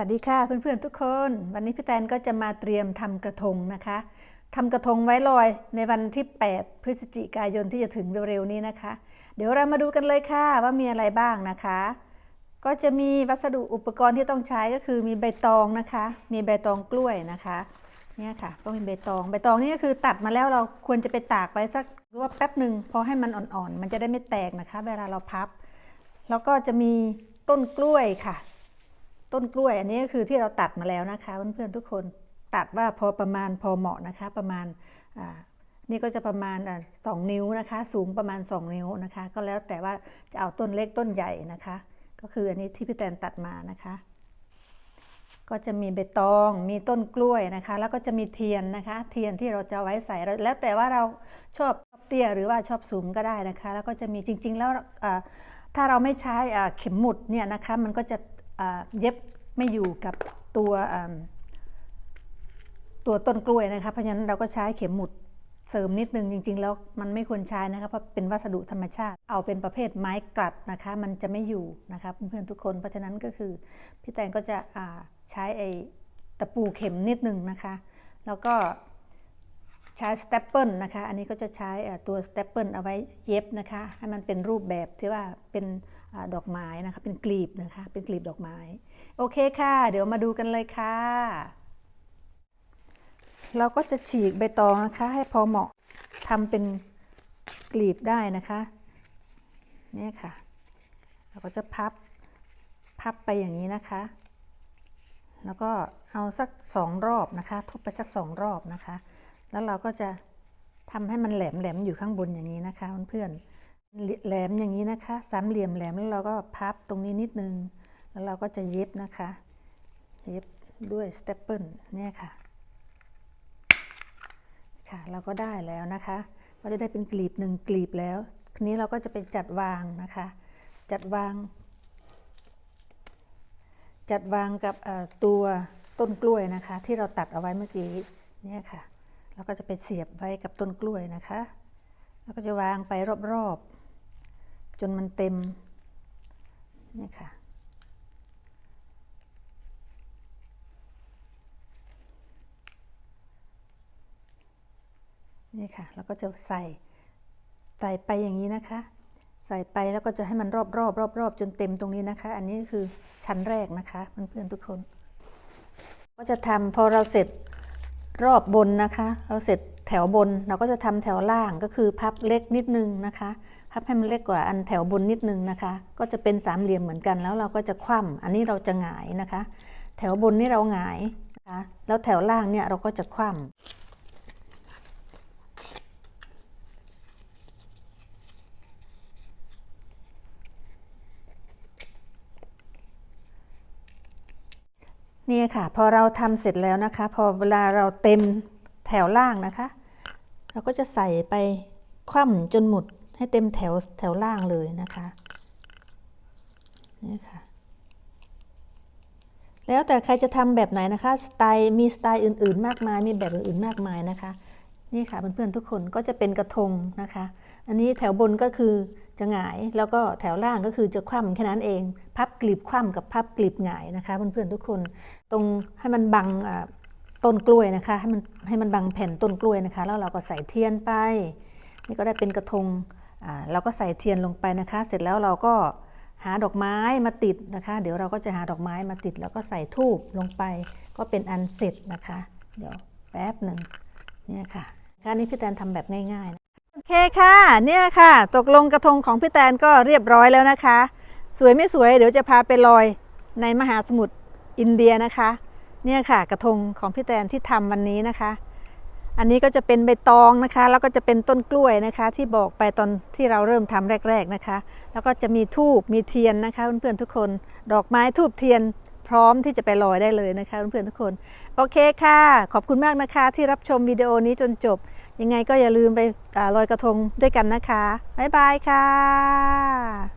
วัสดีค่ะเพื่อนๆทุกคน วันนี้พี่แตนก็จะมาเตรียมทำกระทงนะคะทำกระทงไว้ลอยในวันที่ 8 พฤศจิกายนที่จะถึงเร็วๆนี้นะคะ เดี๋ยวเรามาดูกันเลยค่ะว่ามีอะไรบ้างนะคะ ก็จะมีวัสดุอุปกรณ์ที่ต้องใช้ก็คือมีใบตองนะคะ มีใบตองกล้วยนะคะเนี่ยค่ะก็มีใบตอง ใบตองนี่ก็คือตัดมาแล้วเราควรจะไปตากไว้สักหรือว่าแป๊บหนึ่งพอให้มันอ่อนๆ มันจะได้ไม่แตกนะคะ เวลาเราพับ แล้วก็จะมีต้นกล้วยค่ะ ต้นกล้วยอันนี้ก็คือที่เราตัดมาแล้วนะคะเพื่อนๆทุกคนตัดว่าพอประมาณพอเหมาะนะคะประมาณนี่ก็จะประมาณสองนิ้วนะคะ สูงประมาณ 2 นิ้วนะคะ ก็แล้วแต่ว่าจะเอาต้นเล็กต้นใหญ่นะคะ ก็คืออันนี้ที่พี่แตนตัดมานะคะ ก็จะมีใบตองมีต้นกล้วยนะคะ แล้วก็จะมีเทียนนะคะ เทียนที่เราจะไว้ใส่แล้วแต่ว่าเราชอบเตี้ยหรือว่าชอบสูงก็ได้นะคะ แล้วก็จะมีจริง ๆ แล้วถ้าเราไม่ใช้เข็มหมุดเนี่ยนะคะ มันก็จะ เย็บไม่อยู่กับตัวตัวต้นกล้วยนะคะเพราะฉะนั้นเราก็ใช้เข็มหมุดเสริมนิดนึงจริง ๆ แล้วมันไม่ควรใช้นะคะเพราะเป็นวัสดุธรรมชาติ เอาเป็นประเภทไม้กลัดนะคะ มันจะไม่อยู่นะคะเพื่อนๆทุกคน เพราะฉะนั้นก็คือพี่แตงก็จะใช้ไอ้ตะปูเข็มนิดนึงนะคะ แล้วก็ ใช้สเตปเปิลนะคะ อันนี้ก็จะใช้ตัวสเตปเปิลเอาไว้เย็บนะคะ ให้มันเป็นรูปแบบที่ว่าเป็นอดอกไม้นะคะ เป็นกลีบนะคะ เป็นกลีบดอกไม้ โอเคค่ะ เดี๋ยวมาดูกันเลยค่ะ เราก็จะฉีกใบตองนะคะ ให้พอเหมาะทำเป็นกลีบได้นะคะนี่ค่ะ เราก็จะพับ พับไปอย่างนี้นะคะ แล้วก็เอาสักสองรอบนะคะทุบไปสักสองรอบนะคะ แล้วเราก็จะทำให้มันแหลมแหลมอยู่ข้างบนอย่างนี้นะคะเพื่อนแหลมอย่างนี้นะคะ สามเหลี่ยมแหลมแล้วเราก็พับตรงนี้นิดนึง แล้วเราก็จะเย็บนะคะ เย็บด้วยสเตปเปิลเนี่ยค่ะ ค่ะ เราก็ได้แล้วนะคะ ก็จะได้เป็นกลีบหนึ่งกลีบแล้วทีนี้เราก็จะไปจัดวางนะคะ จัดวาง จัดวางกับตัวต้นกล้วยนะคะ ที่เราตัดเอาไว้เมื่อกี้เนี่ยค่ะ เราก็จะไปเสียบไว้กับต้นกล้วยนะคะ แล้วก็จะวางไปรอบๆ จนมันเต็มนี่ค่ะนี่ค่ะแล้วก็จะใส่ใส่ไปอย่างนี้นะคะ ใส่ไปแล้วก็จะให้มันรอบรอบรอบรอบจนเต็มตรงนี้นะคะ อันนี้คือชั้นแรกนะคะเพื่อนๆทุกคน ก็จะทำพอเราเสร็จ รอบบนนะคะ เราเสร็จแถวบนเราก็จะทำแถวล่างก็คือพับเล็กนิดนึงนะคะ พับให้มันเล็กกว่าอันแถวบนนิดนึงนะคะ ก็จะเป็นสามเหลี่ยมเหมือนกันแล้วเราก็จะคว่ำอันนี้เราจะหงายนะคะ แถวบนนี่เราหงายนะคะแล้วแถวล่างเนี่ยเราก็จะคว่ำ นี่ค่ะ พอเราทำเสร็จแล้วนะคะ พอเวลาเราเต็มแถวล่างนะคะ เราก็จะใส่ไปคว่ำจนหมดให้เต็มแถวแถวล่างเลยนะคะนี่ค่ะแล้วแต่ใครจะทำแบบไหนนะคะสไตล์มีสไตล์อื่นๆ มากมายมีแบบอื่นๆมากมายนะคะ นี่ค่ะเพื่อนๆทุกคนก็จะเป็นกระทงนะคะ อันนี้แถวบนก็คือ จะหงายแล้วก็แถวล่างก็คือจะคว่ำแค่นั้นเอง พับกลีบคว่ำกับพับกลีบหงายนะคะเพื่อนๆทุกคน ตรงให้มันบังต้นกล้วยนะคะให้มันให้มันบังแผ่นต้นกล้วยนะคะ แล้วเราก็ใส่เทียนไป นี่ก็ได้เป็นกระทงเราก็ใส่เทียนลงไปนะคะ เสร็จแล้วเราก็หาดอกไม้มาติดนะคะ เดี๋ยวเราก็จะหาดอกไม้มาติด แล้วก็ใส่ทูบลงไป ก็เป็นอันเสร็จนะคะ เดี๋ยวแป๊บหนึ่งเนี่ยค่ะการนี้พี่แตนทำแบบง่ายๆนะ เคค่ะ เนี่ยค่ะ ตกลงกระทงของพี่แตนก็เรียบร้อยแล้วนะคะ สวยไม่สวยเดี๋ยวจะพาไปลอยในมหาสมุทรอินเดียนะคะ เนี่ยค่ะกระทงของพี่แตนที่ทำวันนี้นะคะ อันนี้ก็จะเป็นใบตองนะคะ แล้วก็จะเป็นต้นกล้วยนะคะ ที่บอกไปตอนที่เราเริ่มทำแรก ๆนะคะ แล้วก็จะมีทูบมีเทียนนะคะเพื่อนๆทุกคน ดอกไม้ทูบเทียน พร้อมที่จะไปลอยได้เลยนะคะเพื่อนๆทุกคน โอเคค่ะ ขอบคุณมากนะคะ ที่รับชมวิดีโอนี้จนจบ ยังไงก็อย่าลืมไปอลอยกระทงด้วยกันนะคะ บ๊ายบายค่ะ